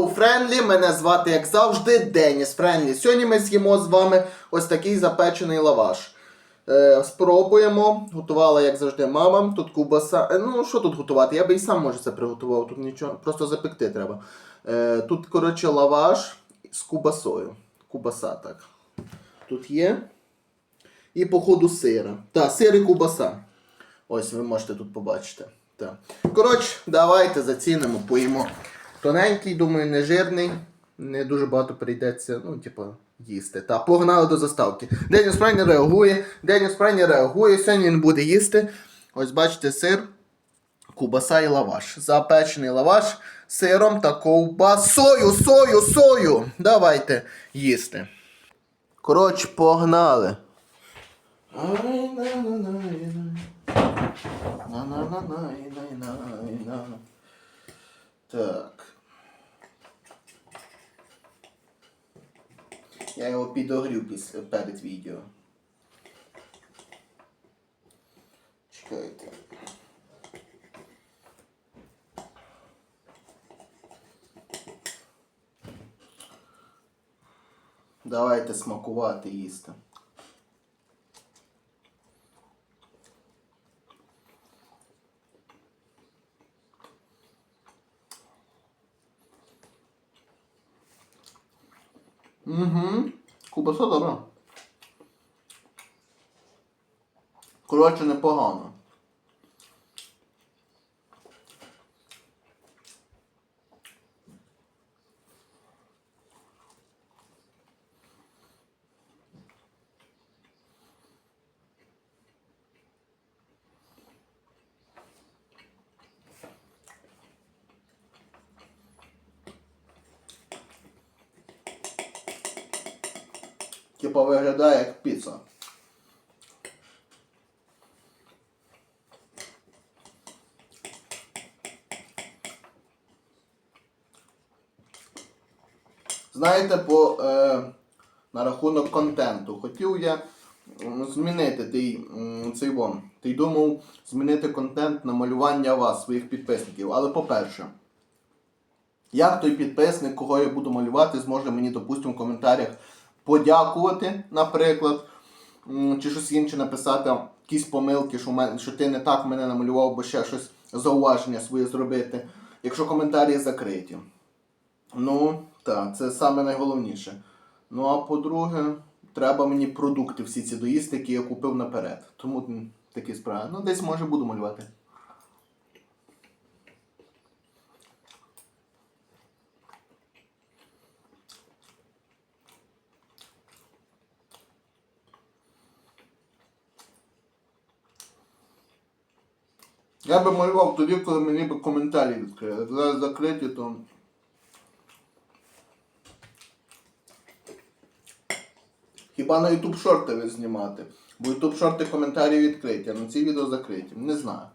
Hello Friendly, мене звати, як завжди, Деніс Френлі. Сьогодні ми з'їмо з вами ось такий запечений лаваш. Е, спробуємо. Готувала, як завжди, мама. Тут кубаса. Е, ну, що тут готувати? Я би і сам може це приготував. Тут нічого, просто запекти треба. Е, тут, коротше, лаваш з кубасою. Кубаса так. Тут є. І, походу, сира. Та, сир і кубаса. Ось ви можете тут побачити. Так. Коротше, давайте зацінимо, поїмо. Тоненький, думаю, не жирний. Не дуже багато прийдеться, ну, типу, їсти. Та, погнали до заставки. Деніс Прайні реагує. Деніс Прайні реагує. Сьогодні він буде їсти. Ось бачите, сир, кубаса і лаваш. Запечений лаваш сиром та ковбасою, сою, сою. Давайте їсти. Коротше, погнали. Так. Я його підогрів після перед відео. Чекайте. Давайте смакувати їсти. Угу. Кубаса добра. Коротше, непогано. Типа виглядає як піца. Знаєте, по, е, на рахунок контенту. Хотів я змінити той, цей вон. Ти думав змінити контент на малювання вас, своїх підписників. Але по-перше, як той підписник, кого я буду малювати, зможе мені, допустимо, в коментарях подякувати, наприклад, чи щось інше написати, якісь помилки, що, мене, що ти не так мене намалював, бо ще щось зауваження своє зробити, якщо коментарі закриті. Ну, так, це саме найголовніше. Ну а по-друге, треба мені продукти всі ці доїсти, які я купив наперед. Тому такі справи. Ну, десь може буду малювати. Я би малював тоді, коли мені би коментарі відкрили. Зараз закриті, то. Хіба на YouTube шорти ви знімати? Бо YouTube шорти коментарі відкриті, а на ці відео закриті. Не знаю.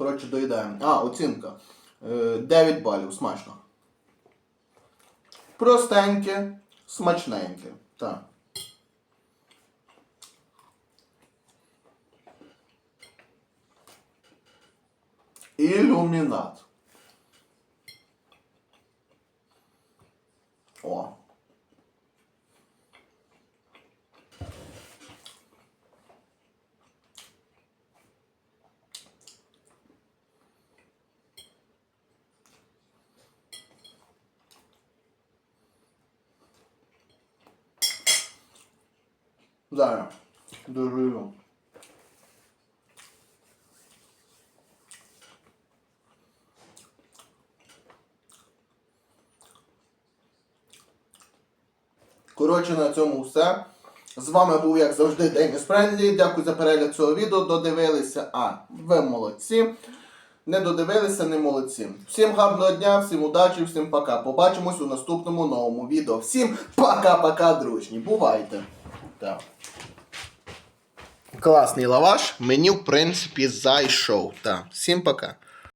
Коротше, доїдаємо. А, оцінка. Е, 9 балів, смачно. Простеньке, смачненьке. Так. Ілюмінат. О. Зараз. Дожую. Коротше, на цьому все. З вами був, як завжди, Деніс Френдлі. Дякую за перегляд цього відео. Додивилися. А, ви молодці. Не додивилися, не молодці. Всім гарного дня, всім удачі, всім пока. Побачимось у наступному новому відео. Всім пока-пока, дружні. Бувайте. Так. Класний лаваш. Мені, в принципі, зайшов. Так. Всім пока.